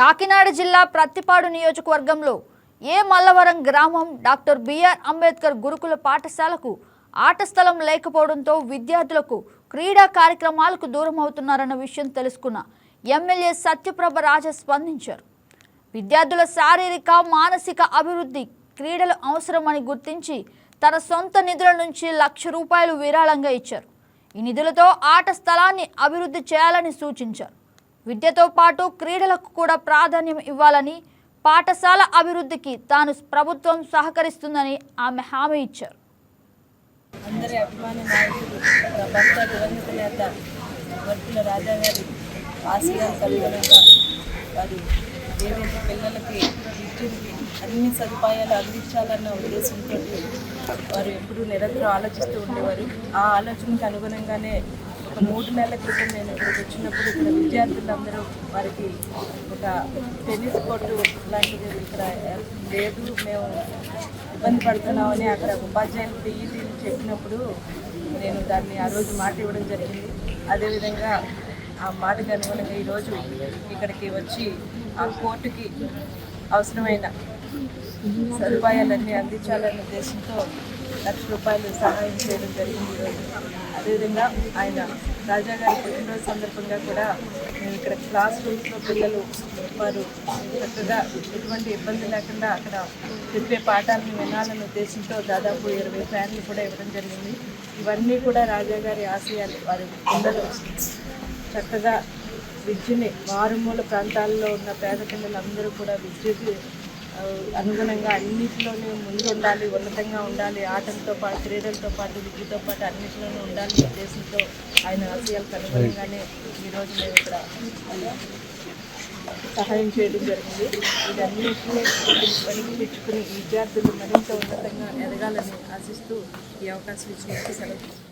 కాకినాడ జిల్లా ప్రత్తిపాడు నియోజకవర్గంలో ఏ మల్లవరం గ్రామం డాక్టర్ బిఆర్ అంబేద్కర్ గురుకుల పాఠశాలకు ఆట స్థలం లేకపోవడంతో విద్యార్థులకు క్రీడా కార్యక్రమాలకు దూరం అవుతున్నారన్న విషయం తెలుసుకున్న ఎమ్మెల్యే సత్యప్రభ రాజ స్పందించారు. విద్యార్థుల శారీరక మానసిక అభివృద్ధి క్రీడలు అవసరమని గుర్తించి తన సొంత నిధుల నుంచి లక్ష రూపాయలు విరాళంగా ఇచ్చారు. ఈ నిధులతో ఆట స్థలాన్ని అభివృద్ధి చేయాలని సూచించారు. విద్యతో పాటు క్రీడలకు కూడా ప్రాధాన్యం ఇవ్వాలని పాఠశాల అభివృద్ధికి తాను ప్రభుత్వం సహకరిస్తుందని ఆమె హామీ ఇచ్చారు. అందరి అభిమాన నాయకుడు భర్త దివంగత నేత రాజా గారి వారు ఏదైతే పిల్లలకి విద్యుత్కి అన్ని సదుపాయాలు అందించాలన్న ఉద్దేశంతో వారు ఎప్పుడూ నిరంతరం ఆలోచిస్తూ ఉండేవారు. ఆ ఆలోచనకు అనుగుణంగానే ఒక మూడు నెలల క్రితం నేను ఇక్కడికి వచ్చినప్పుడు ఇక్కడ విద్యార్థులందరూ వారికి ఒక టెన్నిస్ కోర్టు లాంటిది ఇక్కడ లేదు మేము ఇబ్బంది పడుతున్నామని అక్కడ ఉపాధ్యాయులు టీఈటీ చెప్పినప్పుడు నేను దాన్ని ఆ రోజు మాట ఇవ్వడం జరిగింది. అదేవిధంగా ఆ మాటకు అనుగుణంగా ఈరోజు ఇక్కడికి వచ్చి ఆ కోర్టుకి అవసరమైన సదుపాయాలన్నీ అందించాలనే ఉద్దేశంతో లక్ష రూపాయలు సహాయం చేయడం జరిగింది ఈరోజు. అదేవిధంగా ఆయన రాజా గారి పుట్టినరోజు సందర్భంగా కూడా మేము ఇక్కడ క్లాస్ రూమ్స్లో పిల్లలు వారు చక్కగా ఎటువంటి ఇబ్బంది లేకుండా అక్కడ చెప్పే పాఠాలను వినాలనే ఉద్దేశంతో దాదాపు ఇరవై ఫ్యాన్లు కూడా ఇవ్వడం జరిగింది. ఇవన్నీ కూడా రాజా గారి ఆశయాలు. వారి పిల్లలు చక్కగా విద్యని మారుమూల ప్రాంతాల్లో ఉన్న పేద పిల్లలందరూ కూడా విద్యకి అనుగుణంగా అన్నింటిలోనే ముందు ఉండాలి ఉన్నతంగా ఉండాలి ఆటలతో పాటు క్రీడలతో పాటు విద్యతో పాటు అన్నింటిలోనే ఉండాలి ఉద్దేశంతో ఆయన ఆశయాలకు అనుగుణంగానే ఈరోజు మేము ఇక్కడ సహాయం చేయడం జరిగింది. ఇదన్నింటినీ పనికి తెచ్చుకుని విద్యార్థులు మరింత ఉన్నతంగా ఎదగాలని ఆశిస్తూ ఈ అవకాశం ఇచ్చినట్టు సెలవు.